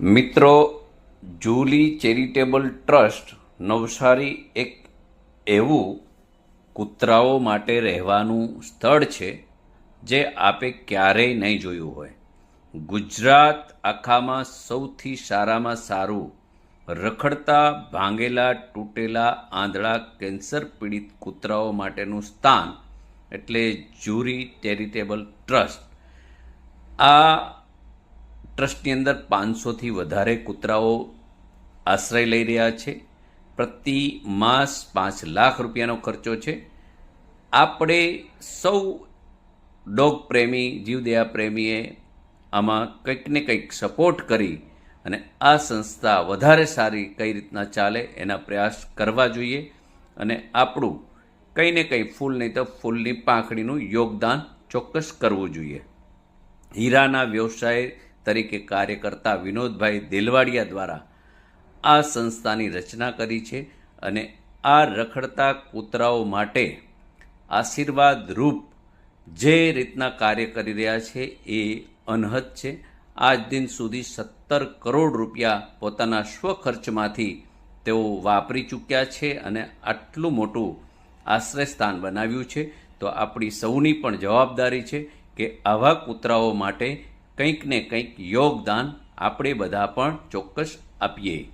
મિત્રો, Julie charitable trust Navsari એક એવું કૂતરાઓ માટે રહેવાનું સ્થળ છે જે આપે ક્યારેય નહીં જોયું હોય. ગુજરાત આખામાં સૌથી સારામાં સારું રખડતા, ભાંગેલા, તૂટેલા, આંધળા, કેન્સર પીડિત કૂતરાઓ માટેનું સ્થાન એટલે જુરી ચેરિટેબલ ટ્રસ્ટ. આ ટ્રસ્ટની અંદર પાંચસોથી વધારે કૂતરાઓ આશ્રય લઈ રહ્યા છે. પ્રતિ માસ પાંચ લાખ રૂપિયાનો ખર્ચો છે. આપણે સૌ ડોગ પ્રેમી, જીવદયા પ્રેમીએ આમાં કંઈક ને કંઈક સપોર્ટ કરી અને આ સંસ્થા વધારે સારી કઈ રીતના ચાલે એના પ્રયાસ કરવા જોઈએ અને આપણું કંઈ ને કંઈ ફૂલ નહીં તો ફૂલની પાંખડીનું યોગદાન ચોક્કસ કરવું જોઈએ. હીરાના વ્યવસાય તરીકે કાર્ય કરતા વિનોદભાઈ દેલવાડિયા દ્વારા આ સંસ્થાની રચના કરી છે અને આ રખડતા કૂતરાઓ માટે આશીર્વાદ રૂપ જે રીતના કાર્ય કરી રહ્યા છે એ અનહદ છે. આજ દિન સુધી સત્તર કરોડ રૂપિયા પોતાના સ્વખર્ચમાંથી તેઓ વાપરી ચૂક્યા છે અને આટલું મોટું આશ્રય સ્થાન બનાવ્યું છે. તો આપણી સૌની પણ જવાબદારી છે કે આવા કૂતરાઓ માટે કંઈક ને કંઈક યોગદાન આપણે બધા પણ ચોક્કસ આપીએ.